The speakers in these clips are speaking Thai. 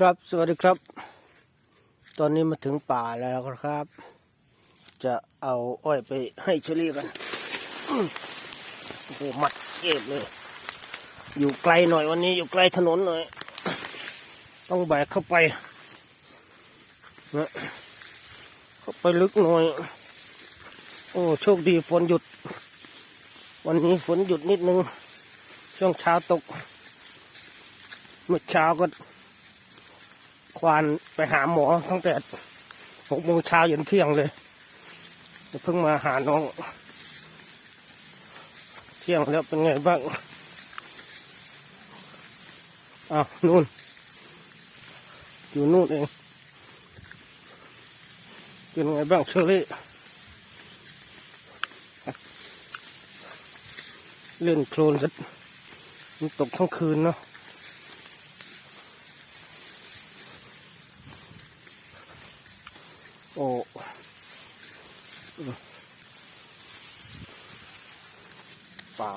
ครับสวัสดีครับ ตอนนี้มาถึงป่าแล้วครับ จะเอาอ้อยไปให้เชลี่กันโอ้โหมัดเก็บเลย อยู่ไกลหน่อยวันนี้อยู่ไกลถนนหน่อย ต้องแบกเข้าไปนะเข้าไปลึกหน่อย โอ้โชคดีฝนหยุด วันนี้ฝนหยุดนิดนึง ช่วงเช้าตก เมื่อเช้าก็ วานไปหาหมอตั้งแต่หกโมงเช้ายันเที่ยงเลยเพิ่งมาหาน้อง เที่ยงแล้วเป็นไงบ้างอ้าวนู่น อยู่นู่นเองเป็นไงบ้างเชอรี่เล่นโคลนสักมันตกทั้งคืนเนาะ โอ้ป่า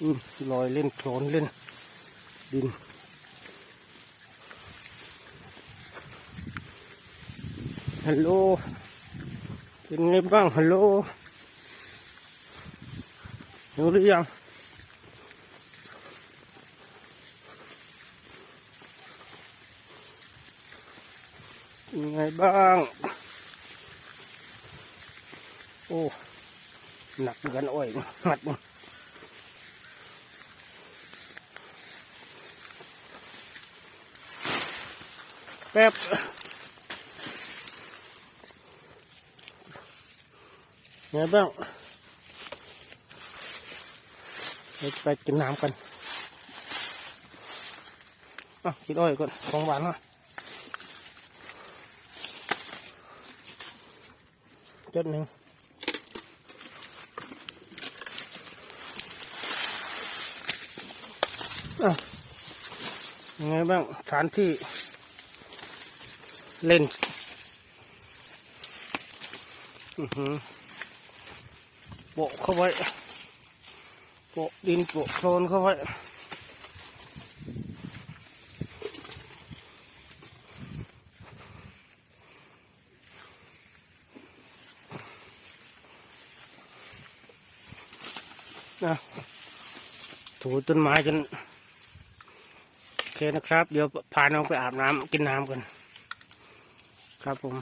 อืมลอยเล่นโคลนเล่น ดินฮัลโหลเป็นไงบ้างฮัลโหลรู้หรือยัง เป็นไงบ้าง โอ้ หนักเหมือนกันอ้อยหนัดมันแป๊บไงบ้างไปไปกินน้ำกันอะกินอ้อยก่อนของหวานอะ จุดหนึ่งยังไงบ้างสถานที่ เล่นอือหือโปะเข้าไว้โปะดินโปะโคลนเข้าไว้ นะถูต้นไม้จนโอเคนะครับ เดี๋ยวพาน้องไปอาบน้ำกินน้ำกัน ครับผม